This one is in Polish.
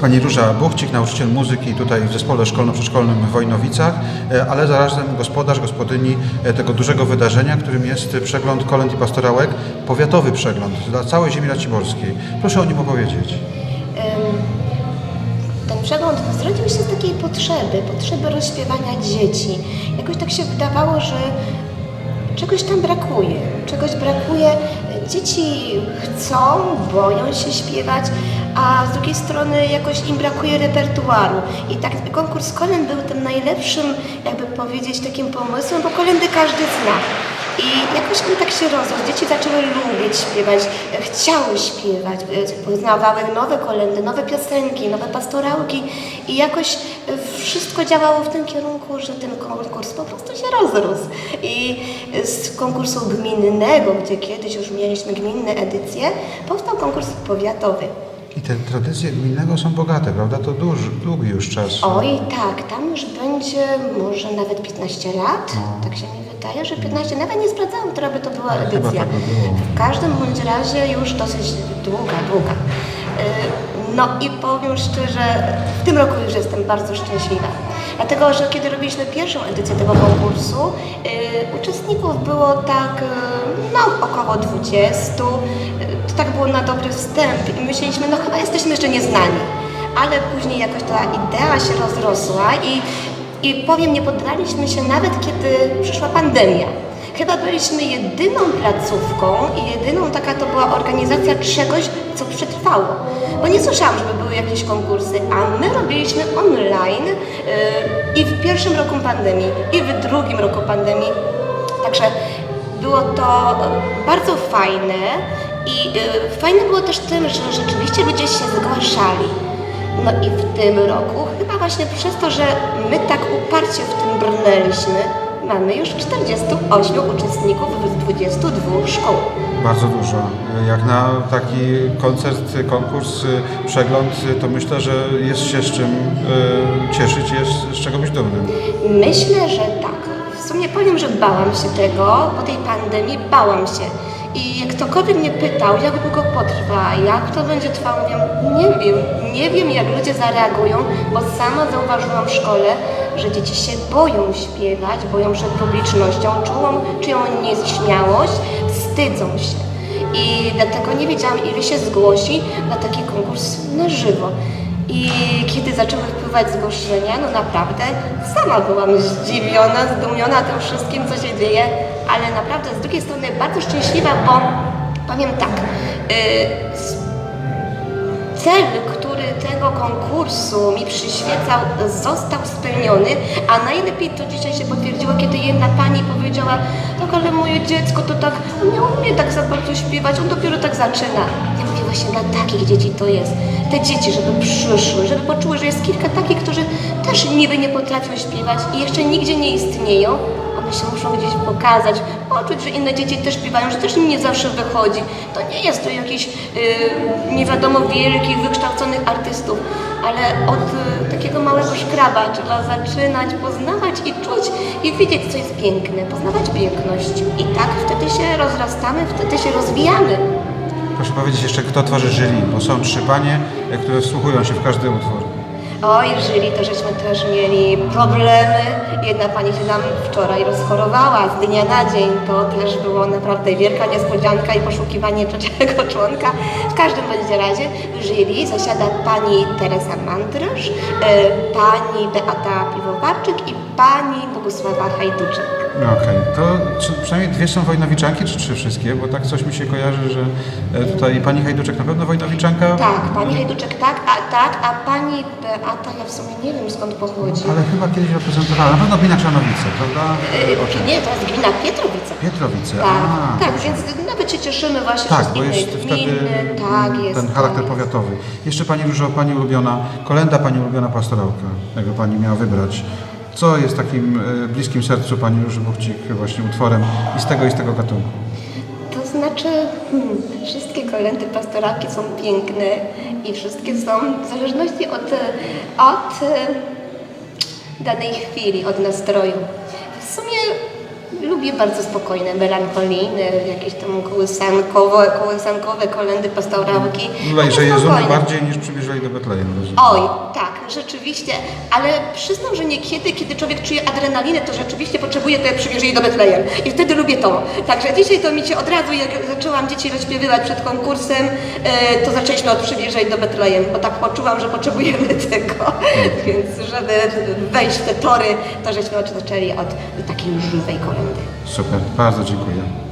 Pani Róża Buchcik, nauczyciel muzyki tutaj w zespole szkolno-przedszkolnym w Wojnowicach, e, ale zarazem gospodarz, gospodyni e, tego dużego wydarzenia, którym jest przegląd kolęd i pastorałek, powiatowy przegląd dla całej ziemi raciborskiej. Proszę o nim opowiedzieć. Ten przegląd zrodził się z takiej potrzeby, potrzeby rozśpiewania dzieci. Jakoś tak się wydawało, że czegoś tam brakuje. Czegoś brakuje. Dzieci chcą, boją się śpiewać, a z drugiej strony jakoś im brakuje repertuaru. I tak konkurs kolęd był tym najlepszym, jakby powiedzieć, takim pomysłem, bo kolendy każdy zna. I jakoś mi tak się rozrósł. Dzieci zaczęły lubić śpiewać, chciały śpiewać, poznawały nowe kolendy, nowe piosenki, nowe pastorałki i jakoś wszystko działało w tym kierunku, że ten konkurs po prostu się rozrósł. I z konkursu gminnego, gdzie kiedyś już mieliśmy gminne edycje, powstał konkurs powiatowy. I te tradycje gminnego są bogate, prawda? To duży, długi już czas. Oj tak, tam już będzie może nawet 15 lat, tak się mi wydaje, że 15, nawet nie sprawdzałam, która by to była Ale chyba edycja. tak by było. W każdym bądź razie już dosyć długa, długa. Yy, No i powiem szczerze, w tym roku już jestem bardzo szczęśliwa. Dlatego, że kiedy robiliśmy pierwszą edycję tego konkursu, yy, uczestników było tak, yy, no około 20. Yy, To tak było na dobry wstęp i myśleliśmy, no chyba jesteśmy jeszcze nieznani ale później jakoś ta idea się rozrosła i, i powiem, nie poddaliśmy się nawet kiedy przyszła pandemia. Chyba byliśmy jedyną placówką i jedyną taka to była organizacja czegoś, co przetrwało. Bo nie słyszałam, żeby były jakieś konkursy, a my robiliśmy online yy, i w pierwszym roku pandemii, i w drugim roku pandemii. Także było to bardzo fajne i e, fajne było też tym, że rzeczywiście ludzie się zgłaszali. No i w tym roku, chyba właśnie przez to, że my tak uparcie w tym brnęliśmy, mamy już 48 uczestników z 22 szkół. Bardzo dużo. Jak na taki koncert, konkurs, przegląd, to myślę, że jest się z czym e, cieszyć, jest z czego być dumnym. Myślę, że tak. Sumie powiem, że bałam się tego, po tej pandemii bałam się. I jak ktokolwiek mnie pytał, jak długo potrwa, jak to będzie trwało, mówię, nie wiem, nie wiem jak ludzie zareagują, bo sama zauważyłam w szkole, że dzieci się boją śpiewać, boją przed publicznością, czują, czują nieśmiałość, wstydzą się. I dlatego nie wiedziałam, ile się zgłosi na taki konkurs na żywo. I kiedy zaczęły wpływać zgłoszenia, no naprawdę sama byłam zdziwiona, zdumiona tym wszystkim, co się dzieje, ale naprawdę z drugiej strony bardzo szczęśliwa, bo powiem tak, yy, cel, który tego konkursu mi przyświecał, został spełniony, a najlepiej to dzisiaj się potwierdziło, kiedy jedna pani powiedziała, tak ale moje dziecko to tak nie umie tak za bardzo śpiewać, on dopiero tak zaczyna. Właśnie dla takich dzieci to jest. Te dzieci, żeby przyszły, żeby poczuły, że jest kilka takich, którzy też niby nie potrafią śpiewać i jeszcze nigdzie nie istnieją, one się muszą gdzieś pokazać, poczuć, że inne dzieci też śpiewają, że też im nie zawsze wychodzi. To nie jest to jakiś yy, nie wiadomo wielkich, wykształconych artystów, ale od y, takiego małego szkraba trzeba zaczynać poznawać i czuć i wiedzieć, co jest piękne, poznawać piękność. I tak wtedy się rozrastamy, wtedy się rozwijamy. Proszę powiedzieć jeszcze, kto tworzy jury, bo są trzy panie, które wsłuchują się w każdy utwór. Oj, żyli, to żeśmy też mieli problemy. Jedna pani się nam wczoraj rozchorowała z dnia na dzień. To też było naprawdę wielka niespodzianka i poszukiwanie trzeciego członka. W każdym bądź razie w jury zasiada pani Teresa Mantrysz, e, pani Beata Piwowarczyk i pani Bogusława Hajduczek. No Okej, to czy przynajmniej dwie są wojnowiczanki, czy trzy wszystkie? Bo tak coś mi się kojarzy, że e, tutaj pani Hajduczek na pewno wojnowiczanka, Tak, pani Hajduczek tak, a tak, a pani Beata, ja w sumie nie wiem skąd pochodzi. ale chyba kiedyś reprezentowała, na pewno gmina Czarnowice, prawda? E, Nie, to jest gmina Pietrowice. Pietrowice, Tak, a, tak, więc nawet się cieszymy właśnie Tak, bo jest innej wtedy gminy. Tak, jest. ten charakter tak. powiatowy. Jeszcze Pani Różo, Pani ulubiona kolenda, Pani ulubiona pastorałka, jakby Pani miała wybrać. Co jest takim e, bliskim sercu Pani Róży Buchcik właśnie utworem i z tego i z tego gatunku? To znaczy, hmm, wszystkie kolendy pastorałki są piękne i wszystkie są w zależności od, od e, danej chwili, od nastroju. W sumie lubię bardzo spokojne, melancholijne, jakieś tam kołysankowe, kołysankowe kolendy, pastorałki. Lulej, Takie że Jezumy bardziej niż przybierzeli do Betlejem. Oj, tak, rzeczywiście, ale przyznam, że niekiedy, kiedy człowiek czuje adrenalinę, to rzeczywiście potrzebuje to, jak przymierzenie do Betlejem. I wtedy lubię to. Także dzisiaj to mi się od razu, jak zaczęłam dzieci rozśpiewywać przed konkursem, e, to zaczęliśmy od przymierzeń do Betlejem, bo tak poczułam, że potrzebujemy tego. Więc żeby wejść w te tory, to żeśmy zaczęli od takiej już żywej kolendy. Super, bardzo dziękuję.